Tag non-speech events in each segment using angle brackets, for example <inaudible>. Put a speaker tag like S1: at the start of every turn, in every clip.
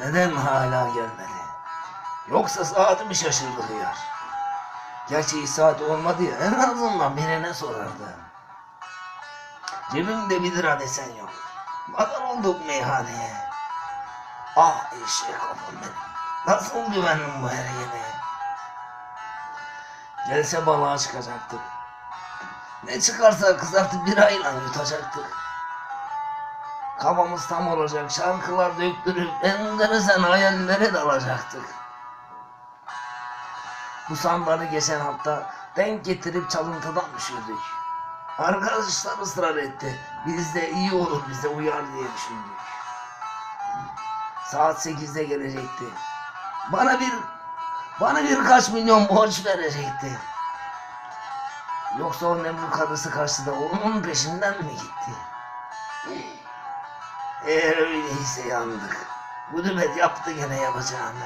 S1: Neden hala gelmedi? Yoksa saati mi şaşırdı hıyar? Gerçi saat olmadı ya en azından birine sorardı. Cebimde bir lira desen yok. Bakar olduk meyhaneye. Ah eşek kafam benim. Nasıl güvendim bu ergene? Gelse balığa çıkacaktık. Ne çıkarsa kızartıp birayla yutacaktık. Kafamız tam olacak, şarkılar döktürüp enderesen hayallere dalacaktık. Bu sandalı geçen hafta denk getirip çalıntıdan düşürdük. Arkadaşlar ısrar etti. Biz de iyi olur bize uyar diye düşündük. Saat 8'de gelecekti. Bana bir bana birkaç milyon borç verecekti. Yoksa o Nemrut karısı karşıda onun peşinden mi gitti? Eğer öyleyse yandık. Bu dümet yaptı gene yapacağını.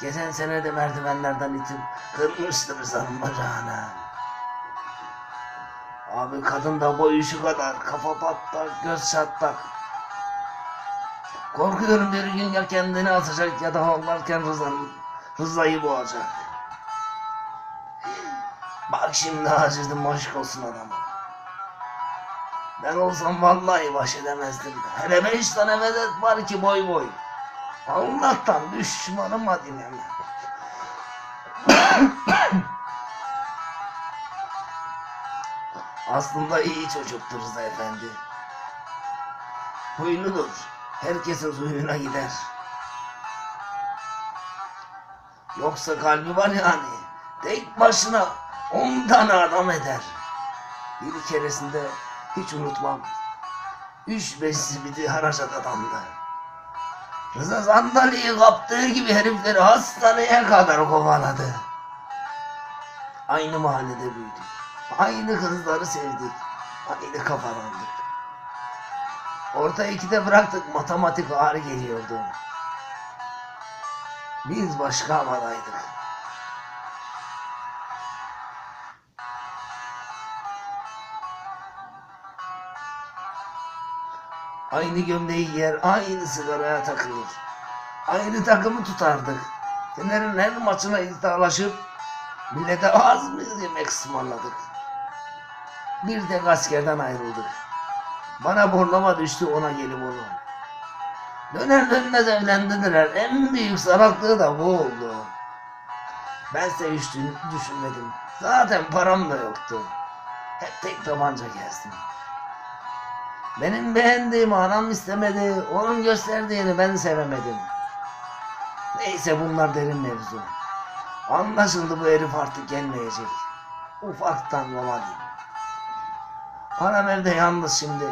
S1: Geçen sene de merdivenlerden itip kırmıştı Rıza'nın bacağını. Abi kadın da boyu şu kadar, kafa patlak, göz çatlak. Korkuyorum bir gün ya kendini atacak ya da ağlarken Rıza'nın, Rıza'yı boğacak. Bak şimdi acıdım aşk olsun adama. Ben olsam vallahi baş edemezdim. Hele beş tane velet var ki boy boy. Allah'tan düşmanıma dinleme. Aslında iyi çocuktur Rıza Efendi. Huyludur. Herkesin suyuna gider. Yoksa kalbi var yani. Tek başına on tane adam eder. Bir keresinde hiç unutmam. Üç beş zibidi haracat adamdı. Rıza sandalyeyi kaptığı gibi herifleri hastaneye kadar kovaladı. Aynı mahallede büyüdük. Aynı kızları sevdik. Aynı kafalandık. Orta ikide bıraktık matematik ağır geliyordu. Biz başka havadaydık. Aynı gömleği giyer, aynı sigaraya takılır. Aynı takımı tutardık. Fener'in her maçına iddialaşıp millete az mı yemek ısmarladık. Bir tek askerden ayrıldık. Bana borlama düştü ona gelip onu. Döner dönmez evlendiler. En büyük salaklığı da bu oldu. Bense hiç dün- düşünmedim. Zaten param da yoktu. Hep tek tabanca gezdim. Benim beğendiğim anam istemedi. Onun gösterdiğini ben sevemedim. Neyse bunlar derin mevzu. Anlaşıldı bu herif artık gelmeyecek. Ufaktan yola diyeyim. Anam evde yalnız şimdi.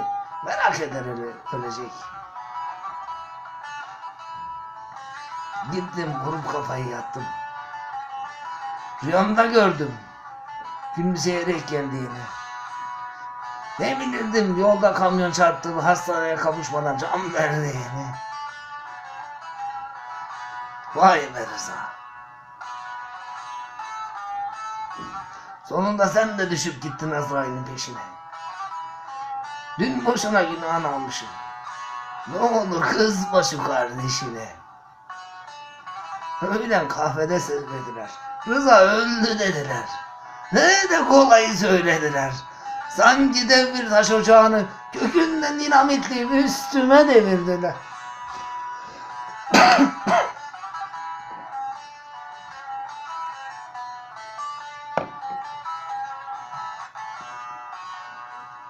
S1: Merak eder öyle, ölecek. Gittim kurup kafayı yattım. Rüyamda gördüm. Gülümseyerek geldiğini. Ne bilirdim yolda kamyon çarptı hastaneye kavuşmadan can verdiğini. Vay be Rıza. Sonunda sen de düşüp gittin Azrail'in peşine. Dün boşuna günahını almışım. Ne olur kızma şu kardeşine. Öğlen kahvede söylediler. Rıza öldü dediler. Ne de kolayı söylediler. Sanki dev bir taş ocağını kökünden dinamitleyip üstüme devirdiler. <coughs>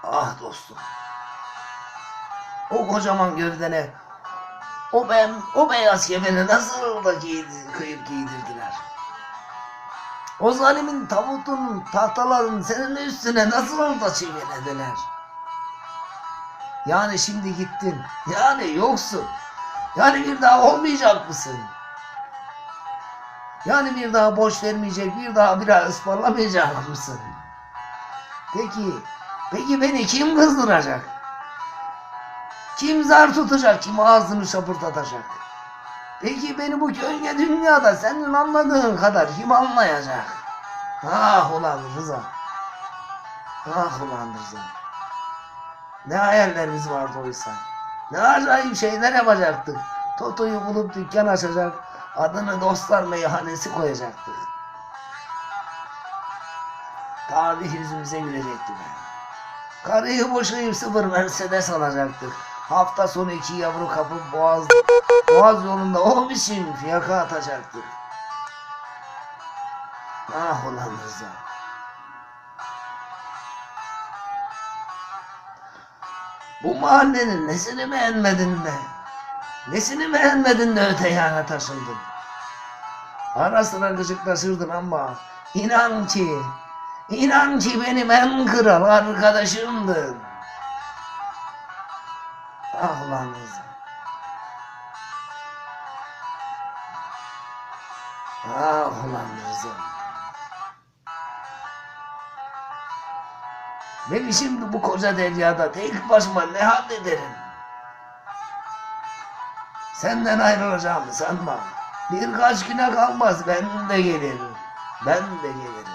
S1: ah dostum. O kocaman gövdene o ben o beyaz kefeni nasıl da giydi, kıyıp giydirdiler. O zalimin tabutunun tahtaların senin üstüne nasıl da çivilediler. Yani şimdi gittin. Yani yoksun. Yani bir daha olmayacak mısın? Yani bir daha boş vermeyecek, bir daha bira ısmarlamayacak mısın? Peki, peki beni kim kızdıracak? Kim zar tutacak, kim ağzını şapırtatacak? Peki beni bu gölge dünyada senin anladığın kadar kim anlayacak? Ah ulan Rıza. Ah ulan Rıza. Ne hayallerimiz vardı oysa. Ne acayip şeyler yapacaktık. Toto'yu bulup dükkan açacak, adını dostlar meyhanesi koyacaktık. Talih yüzümüze gülecekti be. Karıyı boşayıp sıfır Mercedes alacaktık. Hafta sonu iki yavru kapıp boğaz, boğaz yolunda o biçim fiyaka atacaktık. Ah ulan Rıza. Bu mahallenin nesini beğenmedin be? Nesini beğenmedin de öte yana taşındın? Ara sıra gıcıklaşırdın ama inan ki, inan ki benim en kral arkadaşımdın. Ah lan Rıza. Ah ulan Rıza. Ben şimdi bu koca deryada tek başıma ne halt ederim? Senden ayrılacağımı sanma. Birkaç güne kalmaz ben de gelirim. Ben de gelirim.